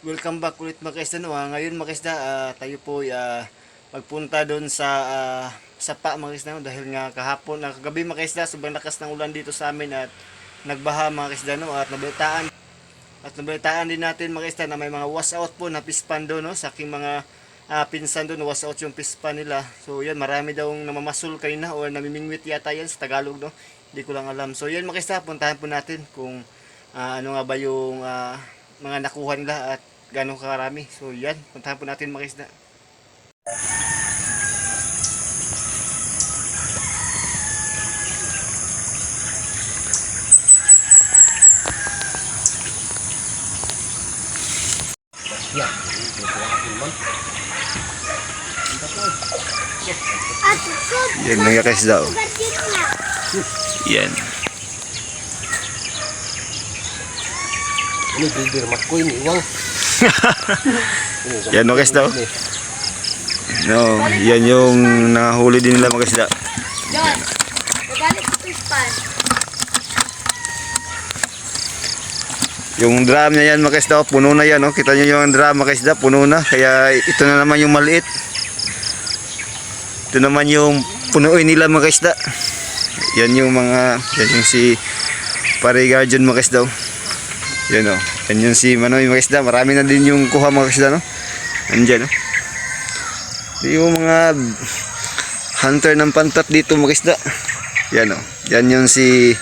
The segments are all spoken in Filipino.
Welcome back ulit mga kaisda. No? Ah, ngayon mga kaisda, ah, tayo po ah, magpunta doon sa ah, sapa mga kaisda. No? Dahil nga kahapon, na kagabi mga kaisda, sobrang lakas ng ulan dito sa amin at nagbaha mga kaisda. No? At nabalitaan, at nabalitaan din natin mga kaisda na may mga wash out po na pispan doon. No? Sa aking mga ah, pinsan doon, wash out yung pispan nila. So yan, marami daw namamasul kanina o namimingwit yata yan sa Tagalog. No? Hindi ko lang alam. So yan mga kaisda, puntahan po natin kung ah, ano nga ba yung ah, mga nakuha nila at gano'ng karami. So yan, puntahan po natin mga isda. Yan mga kaisda. oh. Yan. Ini bibir makoy ni Iwang. Yan mga kaisda. oh. No, yan yung nahuli din nila mga kaisda. John, babalik sa pispan. Yung drum niya yan mga kaisda, oh, puno na yan. Oh. Kita nyo yung drum mga kaisda, puno na. Kaya ito na naman yung maliit. Ito naman yung punuin nila mga kaisda. Yan yung mga, yan yung si pare guardian mga kaisda. oh. Yan o. Yan yung si Manoy mga. Marami na din yung kuha mga kaisda. No? Andyan oh. Yung mga hunter ng pantat dito mga kaisda. Yan o. Yan yung si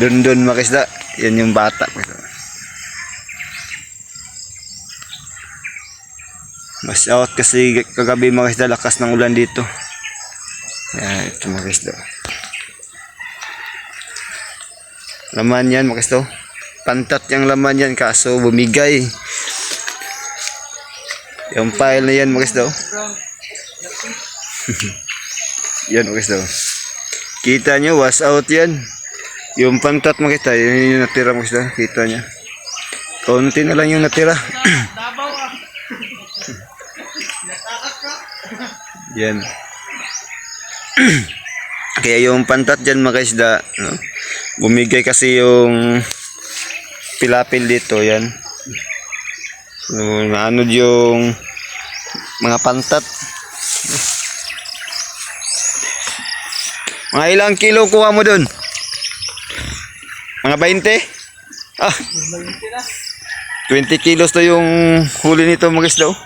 Dundun mga. Yan yung bata. Mas out kasi kagabi mga isda lakas ng ulan dito. Yan, ito mga isda. Laman yan mga isda. Pantat yung laman yan kaso bumigay. Yung pile na yan mga isda. yan mga isda. Kita nyo, was out yan. Yung pantat isda, yun yung natira mga isda. Kita nyo. Konti na lang yung natira. Yan. Kaya yung pantat dyan mga isda, no? bumigay kasi yung pilapil dito, yan. So, naanod yung mga pantat. Mga ilang kilo kuha mo dun? Mga 20? Ah, 20 kilos to yung huli nito mga isda. oh.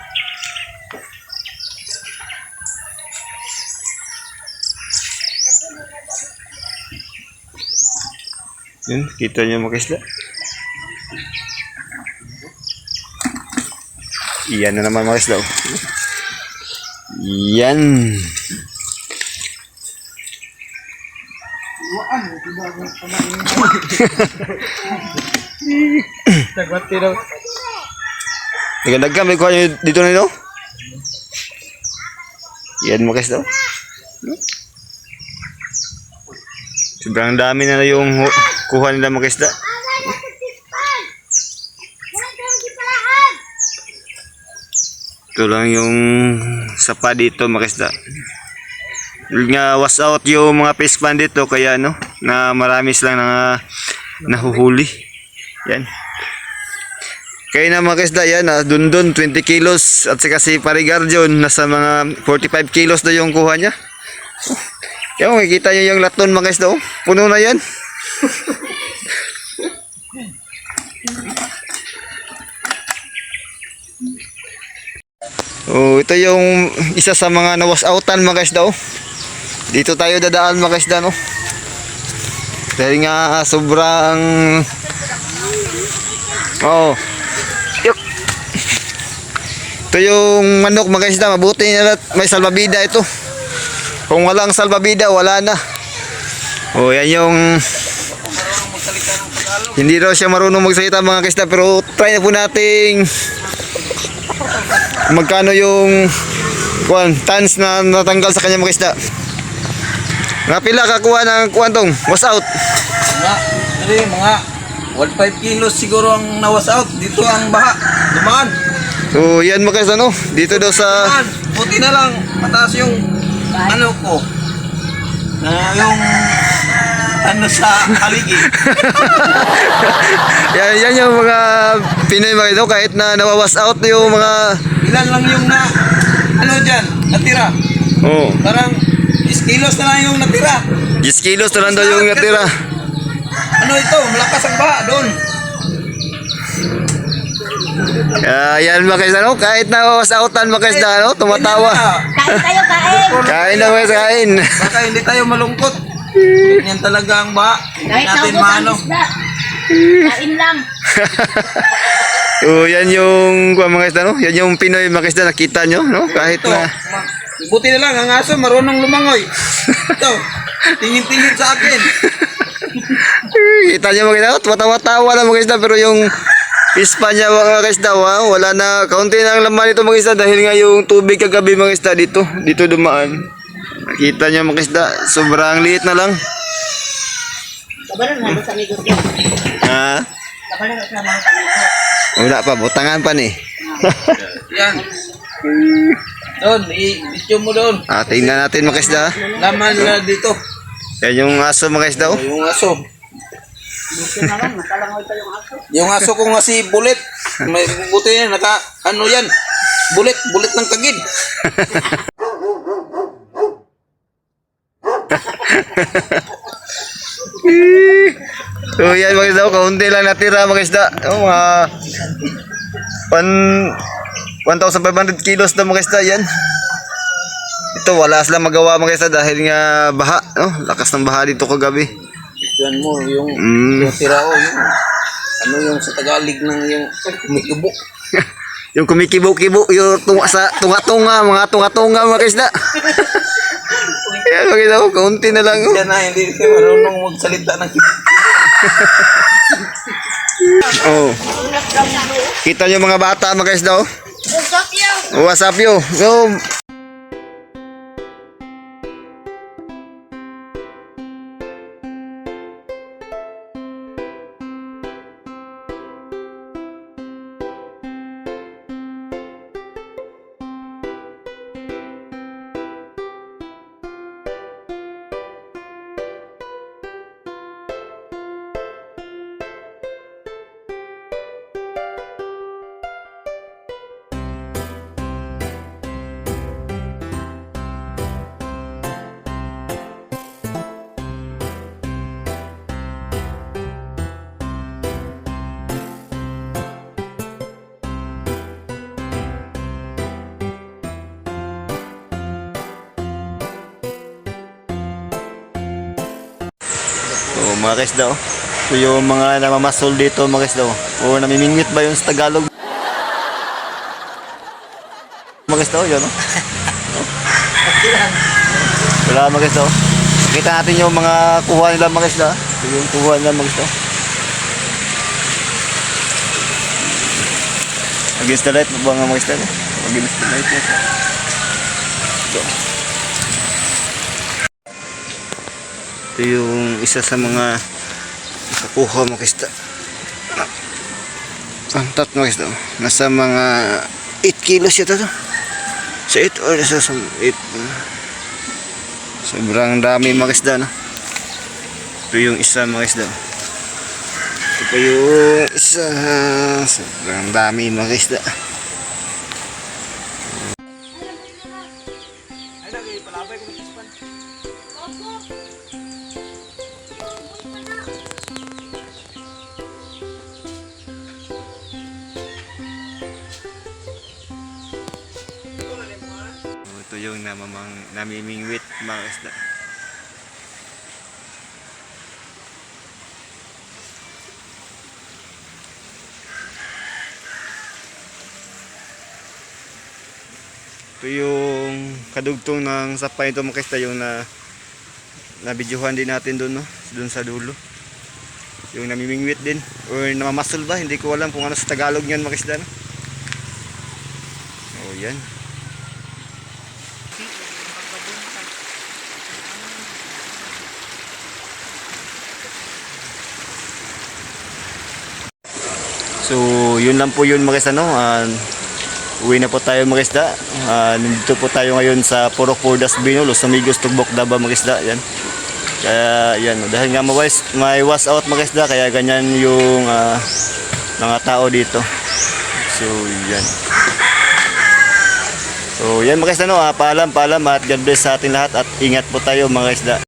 Yun, kita niyo mga isda. Iyan na naman mga oh. Yan. Nagwati daw. Nagandagka, may kuha niyo dito na ito? Yan mga oh. Sobrang dami na yung kuha nila mga isda. Babalik sa pispan. Wala kang gipalahan. Ito lang yung sapa dito mga isda. Yun Nga was out yung mga fish pan dito kaya no na marami silang na nahuhuli. Yan. Kaya na mga isda yan, ah, dun dun 20 kilos at saka si Parigar John nasa mga 45 kilos na yung kuha niya. Oh, Kaya makikita niyo yung laton mga isda, oh. puno na yan. Oh, ito yung isa sa mga nawas outan mga isda oh. Dito tayo dadaan mga isda no. Dahil nga sobrang Oh. Yuk. Ito yung manok mga isda, mabuti na may salbabida ito. Kung walang salbabida, wala na. Oh, yan yung hindi raw siya marunong magsalita mga kaisda pero try na po nating magkano yung kuan tons na natanggal sa kanya mga isda. Nga pila kakuha ng kuan tong was out. Mga, dali, mga 1.5 kilos siguro ang nawas out. Dito ang baha. Dumaan. So yan mga isda no. Dito daw sa Dumaan. Buti na lang. Mataas yung ano ko. Na yung ano sa haligi. Yan, yan yung mga Pinoy mga ito, kahit na nawawas out yung mga... Ilan lang yung na, ano dyan, natira. Oh, Parang 10 kilos na lang yung natira. 10 kilos na lang daw yung natira. Ano ito, malakas ang baha doon. Ah, yan mga kaisda, no? kahit nawawas outan mga kaisda, no? tumatawa. Kain tayo, kain. Kain na mga kain. Baka hindi tayo malungkot. Yan talaga ang. Hindi Kahit natin maano. isda. Kain lang. So, yan yung kuha mga kaisda, no? Yan yung Pinoy mga kaisda, nakita nyo, no? Kahit Ito, na... buti na lang, ang aso marunong lumangoy. Ito, tingin-tingin sa akin. Kita nyo mga kaisda, no? tumatawa-tawa lang mga kaisda, pero yung ispa niya mga kaisda, wow, wala na, kaunti na ang laman nito mga kaisda dahil nga yung tubig kagabi mga kaisda dito, dito dumaan. Nakita nyo mga kaisda, sobrang liit na lang. Kabalan nga sa amigos ko. Ha? Kabalan nga sa mga amigos. Wala pa, butangan pa ni. Yan. Doon, i-video mo doon. Ah, tingnan natin mga kaisda. Laman na dito. Yan yung aso mga kaisda, oh. Yung aso. Yung aso. Yung aso ko nga si Bullet. May buti yan, naka, ano yan. Bullet, bullet ng tagid. So yan mga isda, kaunti lang natira mga isda. Oh, mga one- 1,500 kilos na mga isda yan. Ito wala silang magawa mga isda dahil nga baha, no? Lakas ng baha dito kagabi. Yan mo, yung, Mm. yung tirao, yung, ano yung sa Tagalog ng yung umikibo. Yung kumikibo-kibo, yung tunga sa tunga-tunga, mga tunga-tunga mga isda. Mga isda, oh, kaunti na lang. Oh. Yan na, hindi kayo marunong magsalita ng. Oh. Kita nyo mga bata mga isda, oh. What's up, yo? What's up yo? So, oh, mga kaisda, oh. So, yung mga namamasol dito mga kaisda, oh. O namimingwit ba yun sa Tagalog? Mga kaisda, oh, yun, oh. Wala mga kaisda, oh. Kita natin yung mga kuha nila mga kaisda. Ito yung kuha nila mga kaisda. Against the light, nga mga kaisda? no? Against the light. mga kaisda. Ito. Ito yung isa sa mga nakakuha mga kaisda. Ang tat mga kaisda. Nasa mga 8 kilos yata to. Sa 8 or nasa sa 8. Sobrang dami mga kaisda no. Ito yung isa mga kaisda. Ito pa yung isa. Sobrang dami mga kaisda. Namamang namimingwit mga isda. Ito yung kadugtong ng sapay ito mga isda yung na nabidyohan din natin doon no? Doon sa dulo. Yung namimingwit din. Or namamasol ba? Hindi ko alam kung ano sa Tagalog yan mga isda no? oh yan So, yun lang po yun mga no? Ah, uwi na po tayo mga isda. Ah, nandito po tayo ngayon sa Purok Pordas Bino, Los Amigos, Tugbok, Daba mga isda. Yan. Kaya yan, dahil nga may was, may was out mga isda, kaya ganyan yung ah, mga tao dito. So yan. So yan mga isda no, ah, paalam, paalam at God bless sa ating lahat at ingat po tayo mga isda.